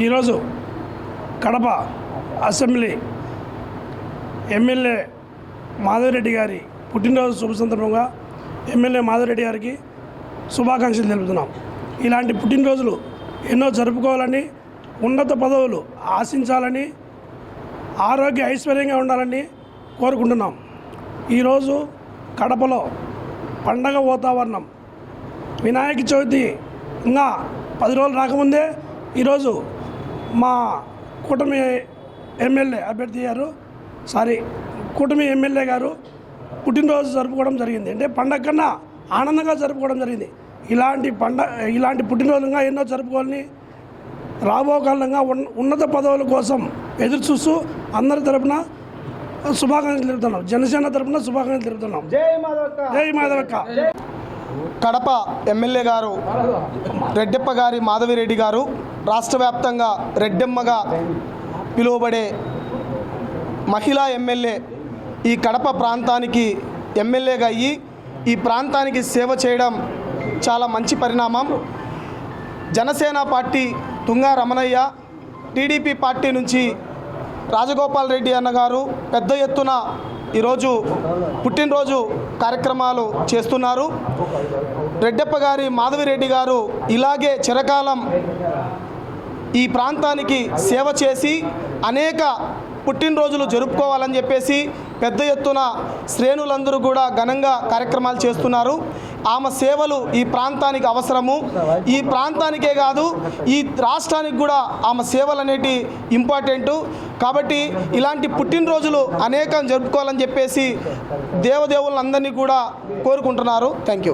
ఈరోజు Kadapa assembly MLA Madhava Reddy గారి పుట్టినరోజు శుభ సందర్భంగా ఎమ్మెల్యే మాధవరెడ్డి గారికి శుభాకాంక్షలు తెలుపుతున్నాం. ఇలాంటి పుట్టినరోజులు ఎన్నో జరుపుకోవాలని ఉన్నత పదవులు ఆశించాలని ఆరోగ్య ఐశ్వర్యంగా ఉండాలని కోరుకుంటున్నాం. ఈరోజు కడపలో పండగ వాతావరణం. వినాయక చవితి ఇంకా పది రోజులు రాకముందే ఈరోజు మా కూటమి ఎమ్మెల్యే అభ్యర్థి గారు సారీ కూటమి ఎమ్మెల్యే గారు పుట్టినరోజు జరుపుకోవడం జరిగింది. అంటే పండగ కన్నా ఆనందంగా జరుపుకోవడం జరిగింది. ఇలాంటి పండగ ఇలాంటి పుట్టినరోజులుగా ఎన్నో జరుపుకోవాలని రాబో కాలంగా ఉన్న ఉన్నత పదవుల కోసం ఎదురు చూస్తూ అందరి తరపున శుభాకాంక్షలు తెలుపుతున్నాం. జనసేన తరపున శుభాకాంక్షలు తెలుపుతున్నాం. జై మాధవక్క. కడప ఎమ్మెల్యే గారు రెడ్డెప్ప గారి మాధవిరెడ్డి గారు రాష్ట్ర వ్యాప్తంగా రెడ్డెమ్మగా పిలువబడే మహిళా ఎమ్మెల్యే ఈ కడప ప్రాంతానికి ఎమ్మెల్యేగా అయ్యి ఈ ప్రాంతానికి సేవ చేయడం చాలా మంచి పరిణామం. Janasena party Tunga Ramanaiah TDP party నుంచి రాజగోపాల్ రెడ్డి అన్నగారు పెద్ద ఎత్తున ఈరోజు పుట్టినరోజు కార్యక్రమాలు చేస్తున్నారు. రెడ్డప్ప గారి మాధవిరెడ్డి గారు ఇలాగే చిరకాలం ఈ ప్రాంతానికి సేవ చేసి అనేక పుట్టినరోజులు జరుపుకోవాలని చెప్పేసి పెద్ద ఎత్తున శ్రేణులందరూ కూడా ఘనంగా కార్యక్రమాలు చేస్తున్నారు. ఆమె సేవలు ఈ ప్రాంతానికి అవసరము. ఈ ప్రాంతానికే కాదు ఈ రాష్ట్రానికి కూడా ఆమె సేవలు అనేటి ఇంపార్టెంటు కాబట్టి ఇలాంటి పుట్టినరోజులు అనేకం జరుపుకోవాలని చెప్పేసి దేవదేవులందరినీ కూడా కోరుకుంటున్నారు. Thank you